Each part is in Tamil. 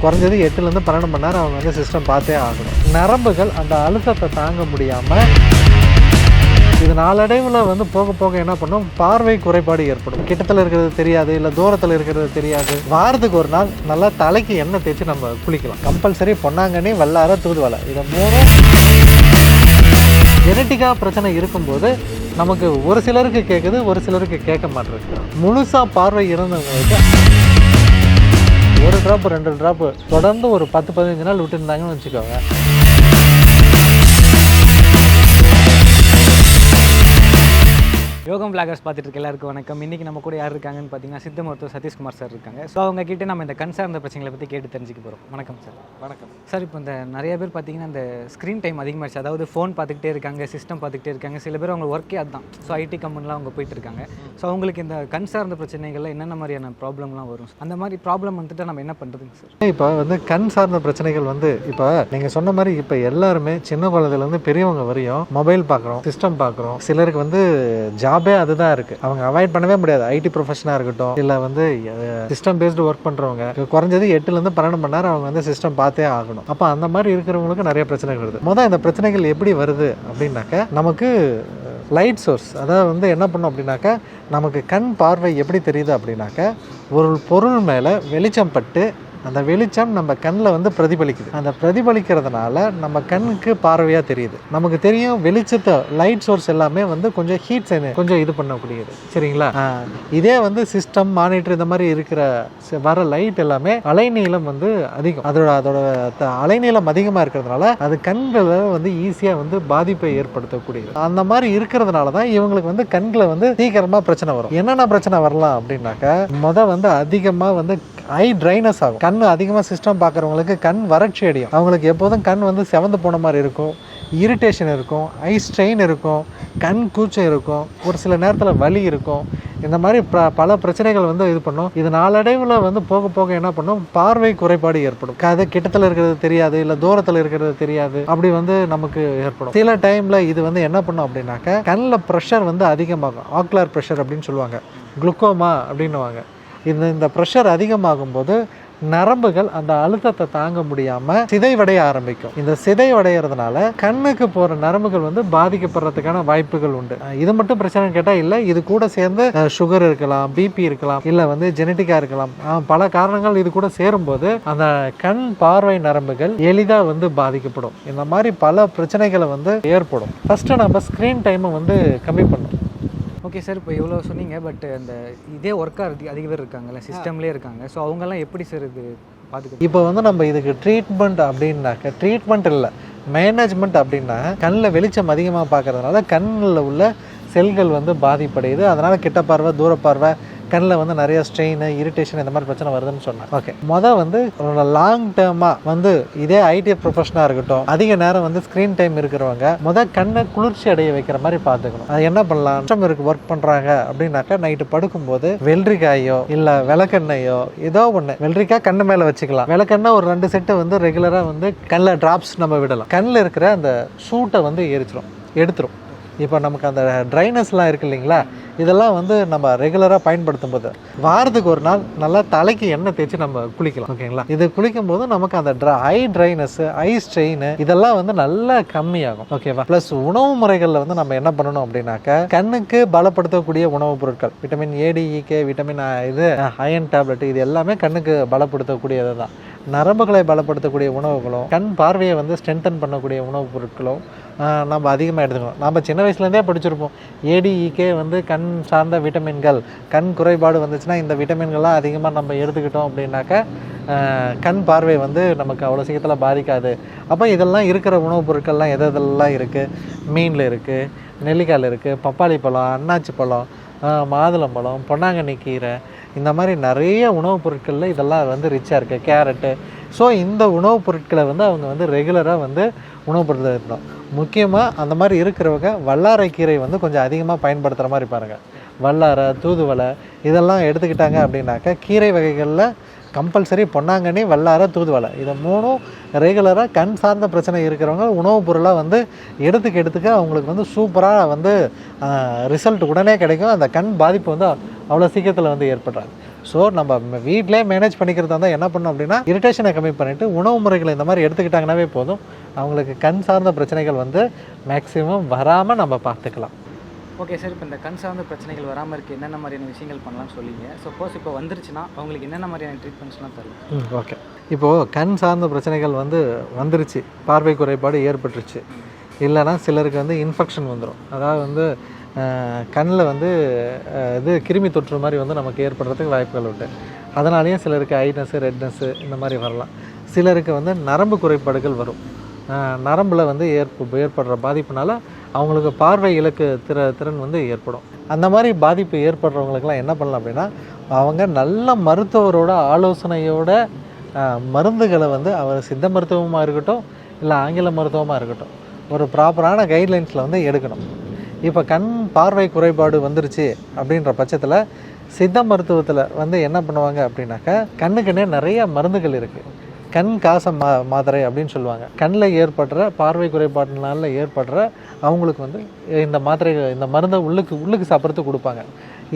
குறைஞ்சது எட்டுலேருந்து பன்னெண்டு மணி நேரம் அவங்க வந்து சிஸ்டம் பார்த்தே ஆகணும். நரம்புகள் அந்த அழுத்தத்தை தாங்க முடியாமல் இது நாளடைவில் வந்து போக போக என்ன பண்ணும்? பார்வை குறைபாடு ஏற்படும். கிட்டத்தில் இருக்கிறது தெரியாது இல்லை தூரத்தில் இருக்கிறது தெரியாது. வாரத்துக்கு ஒரு நாள் நல்லா தலைக்கு எண்ணெய் தேய்ச்சி நம்ம குளிக்கலாம். கம்பல்சரி பொன்னாங்கண்ணி வல்லார தூதுவலை இதை மூணும் ஜெனட்டிக்காக பிரச்சனை இருக்கும்போது நமக்கு ஒரு சிலருக்கு கேட்குது ஒரு சிலருக்கு கேட்க மாட்டேருக்கு முழுசாக பார்வை இருந்தவங்களுக்கு ஒரு ட்ராப் ரெண்டு ட்ராப்பு தொடர்ந்து ஒரு பத்து பதினஞ்சு நாள் விட்டுருந்தாங்கன்னு வச்சுக்கோங்க. யோகம் பிளாகர்ஸ் பார்த்துட்டு இருக்க எல்லாருக்கும் வணக்கம். இன்றைக்கி நம்ம கூட யார் இருக்காங்கன்னு பார்த்தீங்கன்னா சித்த மருத்துவர் சதீஷ்குமார் சார் இருக்காங்க. ஸோ அவங்க கிட்ட நம்ம இந்த கண் சார்ந்த பிரச்சனைகளை பற்றி கேட்டு தெரிஞ்சுக்க போகிறோம் வணக்கம் சார் வணக்கம். சார் இப்போ இந்த நிறைய பேர் பார்த்தீங்கன்னா இந்த ஸ்க்ரீன் டைம் அதிகமாகிடுச்சு அதாவது ஃபோன் பார்த்துக்கிட்டே இருக்காங்க சிஸ்டம் பார்த்துக்கிட்டே இருக்காங்க. சில பேர் அவங்க ஒர்க்கே அதுதான். ஸோ ஐடி கம்பெனிலாம் அவங்க போயிட்டு இருக்காங்க. ஸோ அவங்களுக்கு இந்த கண் சார்ந்த பிரச்சனைகள்ல என்னென்ன மாதிரியான ப்ராப்ளம்லாம் வரும்? அந்த மாதிரி ப்ராப்ளம் வந்துட்டு நம்ம என்ன பண்ணுறதுங்க சார் இப்போ வந்து கண் சார்ந்த பிரச்சனைகள் வந்து இப்போ நீங்கள் சொன்ன மாதிரி இப்போ எல்லாருமே சின்ன குழந்தைலேருந்து பெரியவங்க வரையும் மொபைல் பார்க்குறோம் சிஸ்டம் பார்க்குறோம். சிலருக்கு வந்து ஜாபே அதுதான் இருக்குது அவங்க அவாய்ட் பண்ணவே முடியாது. ஐடி ப்ரொஃபஷனாக இருக்கட்டும் இல்லை வந்து சிஸ்டம் பேஸ்டு ஒர்க் பண்ணுறவங்க குறைஞ்சது எட்டுலேருந்து பன்னெண்டு மணி நேரம் அவங்க வந்து சிஸ்டம் பார்த்தே ஆகணும். அப்போ அந்த மாதிரி இருக்கிறவங்களுக்கு நிறைய பிரச்சனைகள் வருது. மொதல் இந்த பிரச்சனைகள் எப்படி வருது அப்படின்னாக்க நமக்கு லைட் சோர்ஸ் அதாவது வந்து என்ன பண்ணோம் அப்படின்னாக்க நமக்கு கண் பார்வை எப்படி தெரியுது அப்படின்னாக்க ஒரு பொருள் மேலே வெளிச்சம் பட்டு அந்த வெளிச்சம் நம்ம கண்ணில் வந்து பிரதிபலிக்குது. அந்த பிரதிபலிக்கிறதுனால நம்ம கண்ணுக்கு பார்வையாக தெரியுது. நமக்கு தெரியும் வெளிச்சத்தை லைட் சோர்ஸ் எல்லாமே வந்து கொஞ்சம் ஹீட் கொஞ்சம் இது பண்ணக்கூடியது. சரிங்களா? இதே வந்து சிஸ்டம் மானிட்டர் இந்த மாதிரி இருக்கிற வர லைட் எல்லாமே அலைநீளம் வந்து அதிகம். அதோட அதோட த- அலைநீளம் அதிகமாக இருக்கிறதுனால அது கண்களை வந்து ஈஸியாக வந்து பாதிப்பை ஏற்படுத்தக்கூடியது. அந்த மாதிரி இருக்கிறதுனால தான் இவங்களுக்கு வந்து கண்களை வந்து சீக்கிரமாக பிரச்சனை வரும். என்னென்ன பிரச்சனை வரலாம் அப்படின்னாக்க முத வந்து அதிகமாக வந்து ஐ ட்ரைனஸ் ஆகும். கண் அதிகமாக சிஸ்டம் பார்க்குறவங்களுக்கு கண் வறட்சி அடையும். அவங்களுக்கு எப்போதும் கண் வந்து செவந்து போன மாதிரி இருக்கும். இரிட்டேஷன் இருக்கும். ஐ ஸ்ட்ரெயின் இருக்கும். கண் கூச்சம் இருக்கும். ஒரு சில நேரத்தில் வலி இருக்கும். இந்த மாதிரி ப- பல பிரச்சனைகள் வந்து இது பண்ணும். இது நாளடைவில் வந்து போக போக என்ன பண்ணும்? பார்வை குறைபாடு ஏற்படும். அது கிட்டத்தில் இருக்கிறது தெரியாது இல்லை தூரத்தில் இருக்கிறது தெரியாது. அப்படி வந்து நமக்கு ஏற்படும். சில டைமில் இது வந்து என்ன பண்ணும் அப்படின்னாக்க கண்ணில் ப்ரெஷர் வந்து அதிகமாகும். ஆக்லார் ப்ரெஷர் அப்படின்னு சொல்லுவாங்க. குளுக்கோமா அப்படின்னுவாங்க. இந்த இந்த ப்ரெஷர் அதிகமாகும் போது நரம்புகள் அந்த அழுத்தத்தை தாங்க முடியாம சிதைவடைய ஆரம்பிக்கும். இந்த சிதைவடைகிறதுனால கண்ணுக்கு போற நரம்புகள் வந்து பாதிக்கப்படுறதுக்கான வாய்ப்புகள் உண்டு. இது மட்டும் பிரச்சனை கேட்டா இல்ல இது கூட சேர்ந்து சுகர் இருக்கலாம் பிபி இருக்கலாம் இல்ல வந்து ஜெனட்டிக்கா இருக்கலாம். பல காரணங்கள் இது கூட சேரும்போது அந்த கண் பார்வை நரம்புகள் எளிதா வந்து பாதிக்கப்படும். இந்த மாதிரி பல பிரச்சனைகளை வந்து ஏற்படும். ஃபர்ஸ்ட் நம்ம ஸ்கிரீன் டைமை வந்து கம்மி பண்ணணும். ஓகே சார் இப்போ இவ்வளோ சொன்னீங்க பட் அந்த இதே ஒர்க்காக அதிக பேர் இருக்காங்கல்ல சிஸ்டம்லேயே இருக்காங்க. ஸோ அவங்கெல்லாம் எப்படி சார் இது பார்த்துக்க இப்போ வந்து நம்ம இதுக்கு ட்ரீட்மெண்ட் அப்படின்னாக்க ட்ரீட்மெண்ட் இல்லை மேனேஜ்மெண்ட் அப்படின்னா கண்ணில் வெளிச்சம் அதிகமாக பார்க்கறதுனால கண்ணில் உள்ள செல்கள் வந்து பாதிப்படையுது. அதனால் கிட்ட பார்வை தூர பார்வை கண்ணில் வந்து நிறைய ஸ்ட்ரெயின் இரிட்டேஷன் இந்த மாதிரி பிரச்சனை வருதுன்னு சொன்னேன் ஓகே மொதல் வந்து லாங் டேர்மாக வந்து இதே ஐடி ப்ரொஃபஷனாக இருக்கட்டும் அதிக நேரம் வந்து ஸ்க்ரீன் டைம் இருக்கிறவங்க மொதல் கண்ணை குளிர்ச்சி அடைய வைக்கிற மாதிரி பார்த்துக்கணும். அது என்ன பண்ணலாம்? கஷ்டம் இருக்கு ஒர்க் பண்ணுறாங்க அப்படின்னாக்கா நைட்டு படுக்கும்போது வெள்ளரிக்காயோ இல்லை விளக்கெண்ணையோ ஏதோ ஒன்று வெள்ளரிக்காய் கண்ணு மேலே வச்சுக்கலாம். விளக்கெண்ணெய் ஒரு ரெண்டு செட்டு வந்து ரெகுலராக வந்து கண்ணில் ட்ராப்ஸ் நம்ம விடலாம். கண்ணில் இருக்கிற அந்த சூட்டை வந்து எரிச்சிரும் எடுத்துரும். இப்போ நமக்கு அந்த ட்ரைனஸ்லாம் இருக்கு இல்லைங்களா? இதெல்லாம் வந்து நம்ம ரெகுலராக பயன்படுத்தும் போது வாரத்துக்கு ஒரு நாள் நல்லா தலைக்கு எண்ணெய் தேய்ச்சி நம்ம குளிக்கலாம் ஓகேங்களா? இது குளிக்கும் போது நமக்கு அந்த dry eye dryness eye strain இதெல்லாம் வந்து நல்லா கம்மியாகும் ஓகேவா? ப்ளஸ் உணவு முறைகளில் வந்து நம்ம என்ன பண்ணணும் அப்படின்னாக்க கண்ணுக்கு பலப்படுத்தக்கூடிய உணவுப் பொருட்கள் vitamin A D E K vitamin இது அயன் டேப்லெட் இது எல்லாமே கண்ணுக்கு பலப்படுத்தக்கூடியது தான் நரம்புகளை பலப்படுத்தக்கூடிய உணவுகளும் கண் பார்வையை வந்து ஸ்ட்ரென்தன் பண்ணக்கூடிய உணவுப் பொருட்களும் நம்ம அதிகமாக எடுத்துக்கணும். நம்ம சின்ன வயசுலேருந்தே படிச்சிருப்போம். ஏடிஇகே வந்து கண் சார்ந்த விட்டமின்கள் கண் குறைபாடு வந்துச்சுன்னா இந்த விட்டமின்கள்லாம் அதிகமாக நம்ம எடுத்துக்கிட்டோம் அப்படின்னாக்க கண் பார்வை வந்து நமக்கு அவ்வளோ சீக்கிரத்தில் பாதிக்காது. அப்போ இதெல்லாம் இருக்கிற உணவுப் பொருட்கள்லாம் எது எதெல்லாம் இருக்குது மீனில் இருக்குது நெல்லிக்காயில் இருக்குது பப்பாளி பழம் அன்னாச்சி பழம் மாதுளம்பழம் பொன்னாங்கண்ணி கீரை இந்த மாதிரி நிறைய உணவுப் பொருட்களில் இதெல்லாம் வந்து ரிச்சாக இருக்குது கேரட்டு ஸோ இந்த உணவுப் பொருட்களை வந்து அவங்க வந்து ரெகுலராக வந்து உணவுப் பொருட்கள் இருந்தோம் முக்கியமாக அந்த மாதிரி இருக்கிறவங்க வல்லாரை கீரை வந்து கொஞ்சம் அதிகமாக பயன்படுத்துகிற மாதிரி பாருங்கள் வல்லாரை தூதுவளை இதெல்லாம் எடுத்துக்கிட்டாங்க அப்படின்னாக்கா கீரை வகைகளில் கம்பல்சரி பொன்னாங்கண்ணி வல்லார தூதுவலை இதை மூணும் ரெகுலராக கண் சார்ந்த பிரச்சனை இருக்கிறவங்க உணவுப் பொருளாக வந்து எடுத்துக்க எடுத்துக்க அவங்களுக்கு வந்து சூப்பராக வந்து ரிசல்ட் உடனே கிடைக்கும். அந்த கண் பாதிப்பு வந்து அவ்வளோ சீக்கிரத்தில் வந்து ஏற்படுறாங்க ஸோ நம்ம வீட்டிலே மேனேஜ் பண்ணிக்கிறதா இருந்தால் என்ன பண்ணோம் அப்படின்னா இரிட்டேஷனை கம்மி பண்ணிவிட்டு உணவு முறைகளை இந்த மாதிரி எடுத்துக்கிட்டாங்கன்னாவே போதும். அவங்களுக்கு கண் சார்ந்த பிரச்சனைகள் வந்து மேக்ஸிமம் வராமல் நம்ம பார்த்துக்கலாம். ஓகே சார் இப்போ இந்த கண் சார்ந்த பிரச்சனைகள் வராமல் இருக்க. என்னென்ன மாதிரியான விஷயங்கள் பண்ணலாம்னு சொல்லிங்க சப்போஸ் இப்போ வந்துருச்சுன்னா அவங்களுக்கு என்னென்ன மாதிரியான ட்ரீட்மெண்ட்ஸ்லாம் தரும் ம் ஓகே இப்போது கண் சார்ந்த பிரச்சனைகள் வந்து வந்துருச்சு. பார்வை குறைபாடு ஏற்பட்டுருச்சு. இல்லைன்னா சிலருக்கு வந்து இன்ஃபெக்ஷன் வந்துடும் அதாவது வந்து கண்ணில் வந்து இது கிருமி தொற்று மாதிரி வந்து நமக்கு ஏற்படுறதுக்கு வாய்ப்புகள் உண்டு. அதனாலேயும் சிலருக்கு ஐனஸ்ஸு ரெட்னஸ்ஸு இந்த மாதிரி வரலாம். சிலருக்கு வந்து நரம்பு குறைபாடுகள் வரும். நரம்பில் வந்து ஏற்ப ஏற்படுற பாதிப்புனால அவங்களுக்கு பார்வை இலக்கு திற திறன் வந்து ஏற்படும். அந்த மாதிரி பாதிப்பு ஏற்படுறவங்களுக்குலாம் என்ன பண்ணலாம் அப்படின்னா அவங்க நல்ல மருத்துவரோட ஆலோசனையோட மருந்துகளை வந்து அவர் சித்த மருத்துவமாக இருக்கட்டும் இல்லை ஆங்கில மருத்துவமாக இருக்கட்டும் ஒரு ப்ராப்பரான கைட்லைன்ஸில் வந்து எடுக்கணும். இப்போ கண் பார்வை குறைபாடு வந்துருச்சு அப்படின்ற பட்சத்தில் சித்த மருத்துவத்தில் வந்து என்ன பண்ணுவாங்க அப்படின்னாக்கா கண்ணுக்குன்னே நிறைய மருந்துகள் இருக்குது கண் காச மா மாத்திரை அப்படின்னு சொல்லுவாங்க. கண்ணில் ஏற்படுற பார்வை குறைபாட்டினால ஏற்படுற அவங்களுக்கு வந்து இந்த மாத்திரை இந்த மருந்தை உள்ளுக்கு உள்ளுக்கு சாப்பிட்றதுக்கு கொடுப்பாங்க.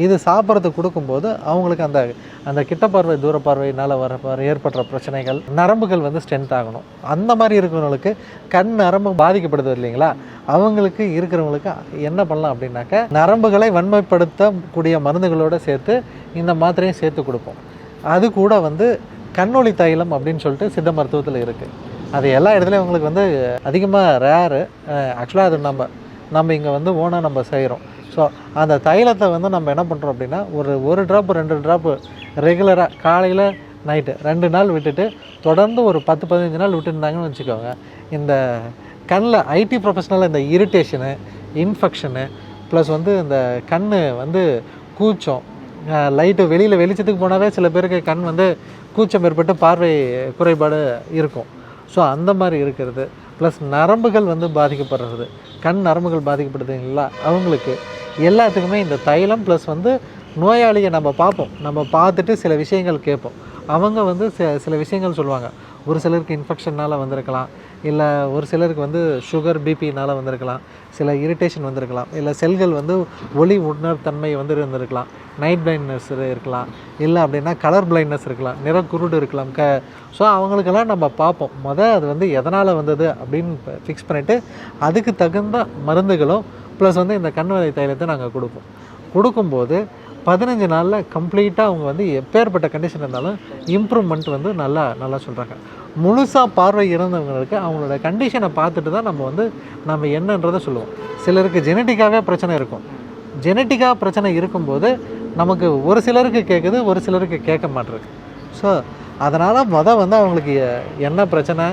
இது சாப்பிட்றதுக்கு கொடுக்கும்போது அவங்களுக்கு அந்த அந்த கிட்ட பார்வை தூர பார்வையினால் வர ஏற்படுற பிரச்சனைகள் நரம்புகள் வந்து ஸ்ட்ரென்த் ஆகணும். அந்த மாதிரி இருக்கிறவங்களுக்கு கண் நரம்பு பாதிக்கப்படுது இல்லைங்களா? அவங்களுக்கு இருக்கிறவங்களுக்கு என்ன பண்ணலாம் அப்படின்னாக்க நரம்புகளை வன்மைப்படுத்தக்கூடிய மருந்துகளோடு சேர்த்து இந்த மாத்திரையும் சேர்த்து கொடுப்போம். அது கூட வந்து கண்ணொளி தைலம் அப்படின்னு சொல்லிட்டு சித்த மருத்துவத்தில் இருக்குது அது எல்லா இடத்துலையும் உங்களுக்கு வந்து அதிகமாக ரேரு ஆக்சுவலாக அது நம்ம நம்ம இங்கே வந்து ஓனாக நம்ம செய்கிறோம் ஸோ அந்த தைலத்தை வந்து நம்ம என்ன பண்ணுறோம் அப்படின்னா ஒரு ஒரு ட்ராப் ரெண்டு ட்ராப்பு ரெகுலராக காலையில் நைட்டு ரெண்டு நாள் விட்டுட்டு தொடர்ந்து ஒரு பத்து பதினஞ்சு நாள் விட்டுருந்தாங்கன்னு வச்சுக்கோங்க இந்த கண்ணில் ஐடி ப்ரொஃபஷனலில் இந்த இரிட்டேஷனு இன்ஃபெக்ஷனு ப்ளஸ் வந்து இந்த கண் வந்து கூச்சம் லைட்டு வெளியில் வெளிச்சத்துக்கு போனாவே சில பேருக்கு கண் வந்து கூச்சம் ஏற்பட்டு பார்வை குறைபாடு இருக்கும். ஸோ அந்த மாதிரி இருக்கிறது. ப்ளஸ் நரம்புகள் வந்து பாதிக்கப்படுறது. கண் நரம்புகள் பாதிக்கப்படுதுங்களா? அவங்களுக்கு எல்லாத்துக்குமே இந்த தைலம் ப்ளஸ் வந்து நோயாளியை நம்ம பார்ப்போம். நம்ம பார்த்துட்டு சில விஷயங்கள் கேட்போம். அவங்க வந்து சில சில விஷயங்கள் சொல்லுவாங்க. ஒரு சிலருக்கு இன்ஃபெக்ஷனால் வந்திருக்கலாம். இல்லை ஒரு சிலருக்கு வந்து சுகர் பிபினால் வந்திருக்கலாம். சில இரிட்டேஷன் வந்திருக்கலாம். இல்லை செல்கள் வந்து ஒளி உணர்த்தன்மை வந்து இருந்திருக்கலாம். நைட் பிளைண்ட்னஸ் இருக்கலாம். இல்லை அப்படின்னா கலர் பிளைண்ட்னஸ் இருக்கலாம். நிறக்குருடு இருக்கலாம். க ஸோ அவங்களுக்கெல்லாம் நம்ம பார்ப்போம். மொதல் அது வந்து எதனால் வந்தது அப்படின்னு ஃபிக்ஸ் பண்ணிவிட்டு அதுக்கு தகுந்த மருந்துகளும் ப்ளஸ் வந்து இந்த கண்வலை தைலத்தை நாங்கள் கொடுப்போம். கொடுக்கும்போது பதினஞ்சு நாளில் கம்ப்ளீட்டாக அவங்க வந்து எப்பேற்பட்ட கண்டிஷன் இருந்தாலும் இம்ப்ரூவ்மெண்ட் வந்து நல்லா நல்லா சொல்கிறாங்க முழுசாக பார்வை இறந்தவங்களுக்கு அவங்களோட கண்டிஷனை பார்த்துட்டு தான் நம்ம வந்து நம்ம என்னன்றதை சொல்லுவோம். சிலருக்கு ஜெனட்டிக்காகவே பிரச்சனை இருக்கும். ஜெனட்டிக்காக பிரச்சனை இருக்கும்போது நமக்கு ஒரு சிலருக்கு கேட்குது ஒரு சிலருக்கு கேட்க மாட்டேருக்கு ஸோ அதனால் மொதல் வந்து அவங்களுக்கு என்ன பிரச்சனை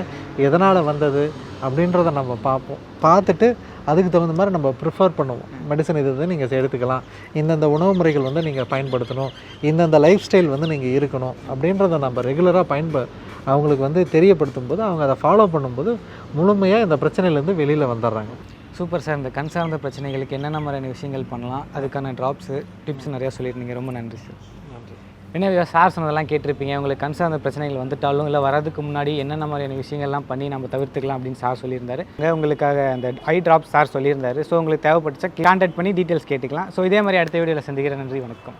எதனால் வந்தது அப்படின்றத நம்ம பார்ப்போம். பார்த்துட்டு அதுக்கு தகுந்த மாதிரி நம்ம ப்ரிஃபர் பண்ணுவோம். மெடிசன் இது வந்து நீங்கள் எடுத்துக்கலாம். இந்தந்த உணவு முறைகள் வந்து நீங்கள் பயன்படுத்தணும். இந்தந்த லைஃப் ஸ்டைல் வந்து நீங்கள் இருக்கணும். அப்படின்றத நம்ம ரெகுலராக பயன்ப அவங்களுக்கு வந்து தெரியப்படுத்தும் போது அவங்க அதை ஃபாலோ பண்ணும்போது முழுமையாக இந்த பிரச்சனையிலேருந்து வெளியில் வந்துடுறாங்க. சூப்பர் சார் இந்த கண் சார்ந்த பிரச்சனைகளுக்கு என்னென்ன மாதிரியான விஷயங்கள் பண்ணலாம்? அதுக்கான ட்ராப்ஸு டிப்ஸ் நிறையா சொல்லியிருந்தீங்க. ரொம்ப நன்றி சார் என்ன சார் சொன்னதெல்லாம் கேட்டிருப்பீங்க. உங்களுக்கு கண் சார்ந்த பிரச்சனைகள் வந்துட்டாலும் இல்லை வரதுக்கு முன்னாடி என்னென்ன மாதிரியான விஷயங்கள்லாம் பண்ணி நம்ம தவிர்த்துக்கலாம் அப்படின்னு சார் சொல்லியிருந்தாரு. இங்க உங்களுக்காக அந்த ஐ ட்ராப் சார் சொல்லியிருந்தாரு. ஸோ உங்களுக்கு தேவைப்பட்டுச்சா கான்டாக்ட் பண்ணி டீட்டெயில்ஸ் கேட்டுக்கலாம். ஸோ இதே மாதிரி அடுத்த வீடியோவில் சந்திக்கிறேன். நன்றி வணக்கம்.